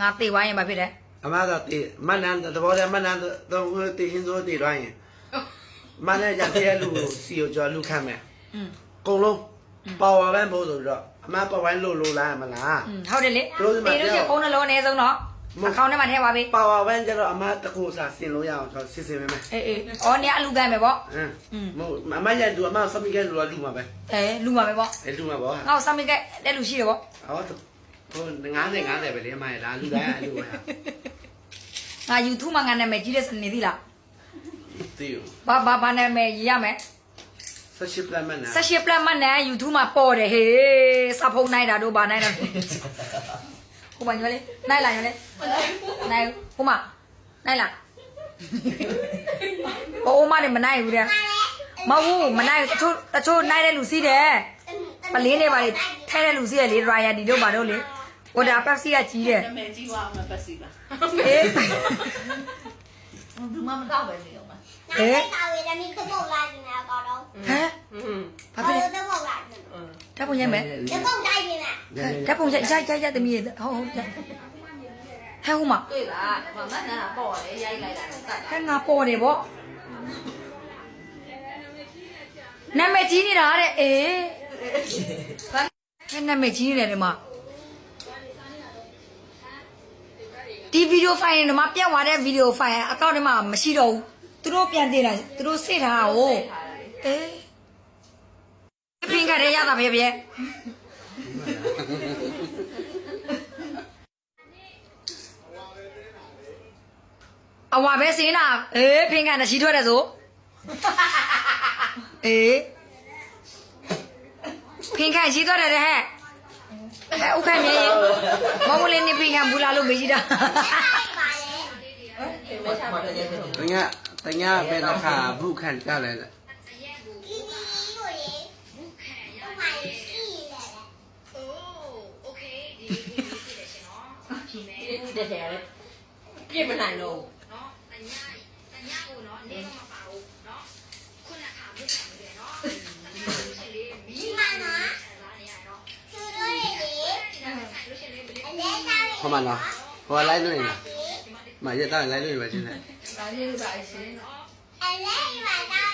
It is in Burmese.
ငါသိသွားရင်ဘာဖြစ်လဲ အမကတေမနန်းသဘောတည်းမနန်းတော့ဦးတေဟင်းစိုးတည်သွားရင်မနန်းရတဲ့လူကိုစီကိုကြော်လူခတ်မယ် อืม အကုန်လုံးပါဝါဘန်းဖို့ဆိုတော့အမပါဝိုင်းလို့လို့လားမလား อืมဟုတ်တယ်လေ တို့ဒီမှာ ဒီလိုချင်းဖုန်းနှလုံးအနည်းဆုံးတော့ မဟုတ် အကောင့်ထဲမှာထည့်ပါပြီ ပါဝါဘန်းကျတော့အမတကူစားဆင်လို့ရအောင်ဆိုစစ်စစ်မဲမဲ အေးအေးအော်နေအလူကန်မယ်ပေါ့ အင်း อืม မဟုတ်အမရတူအမစမိကဲလူကလူမှာပဲ အဲလူမှာပဲပေါ့ အဲလူမှာပေါ့ ငါ့ကိုစမ်းမိကဲတဲ့လူရှိတယ်ပေါ့ ဟော ဟို90 90ပဲလေအမရဒါလူတိုင်းအလူပဲငါ YouTube မှာငါနာမည်ကြီးတဲ့စနေသီလားတီးဘာဘာဘာနာမည်ရေးရမယ်ဆက်ရှိပလမနာဆက်ရှိပလက်မနဲ့ YouTube မှာပေါ်တယ်ဟေးစဖုံနိုင်တာတို့ဘာနိုင်တာဟိုမှာညလေနိုင်လာညလေနိုင်ဟိုမှာနိုင်လာဟိုမနဲ့မနိုင်ဘူးတဲ့မဟုတ်ဘူးမနိုင်တချို့တချို့နိုင်တဲ့လူစီးတယ်ပလင်းတွေပါလေထဲတဲ့လူစီးတယ်လေဒရိုင်ယာဒီတို့ပါတို့လေ ဟိုဒါပက်စီကကြီးတယ်နာမည်ကြီးသွားအောင်ပက်စီပါအေးဘူးမမတော့ပဲလေပါဟဲ့တော်ရည်တမီးကပုတ်လာနေတာကတော့ဟဲ့ဘာဖြစ်လဲတော့လာနေဓာတ်ပုံရိုက်မယ်ဓာတ်ပုံရိုက်နေတာဓာတ်ပုံရိုက်ရိုက်ရိုက်ရိုက်တမီးရေဟုတ်ဟုတ်ဟဲ့ဟိုမှာတွေ့လားမမနာပေါ်လေရိုက်လိုက်တာတတ်ဟဲ့ငါပေါ်နေပေါ့နာမည်ကြီးနေတာတဲ့အေးဘာနာမည်ကြီးနေတယ်ဒီမှာ ဒီဗီဒီယိုဖိုင်ဒီမှာပြတ်သွားတဲ့ဗီဒီယိုဖိုင်အကောင့်ထဲမှာမရှိတော့ဘူးသူတို့ပြန်တင်တာသူတို့စိတ်ထားတာကိုအေးပင်ကရရတာပဲဗျအဝါပဲစင်းတာအေးဖင်ကန်တရှိထွက်တယ်ဆိုအေးဖင်ကန်ရှိထွက်တယ်တဲ့ဟဲ့ အဲဥက္ကဋ္ဌမြေမမလေးနေဖင်ကန်ဘူးလားလို့မေးကြည့်တာပါလေမချပါနဲ့တညာတညာပဲတစ်ခါဘုခံကြလဲဒီဒီကိုရေဘာမှရှိလေဒီတဲ့တဲ့ပြည့်မနိုင်တော့နော်တညတညကိုနော်နေမပါဘူးနော်ခုနခါမြစ်ခံတယ်နော်မီးမနော်လာနေရတော့ သူတို့ရေလေ လို့ရှိရင်လေ အ လဲသားလေဟောမလားဟောလိုက်လို့နေလားမရတော့လိုက်လို့ပဲချင်းတယ်ဒါလေးပါရှင်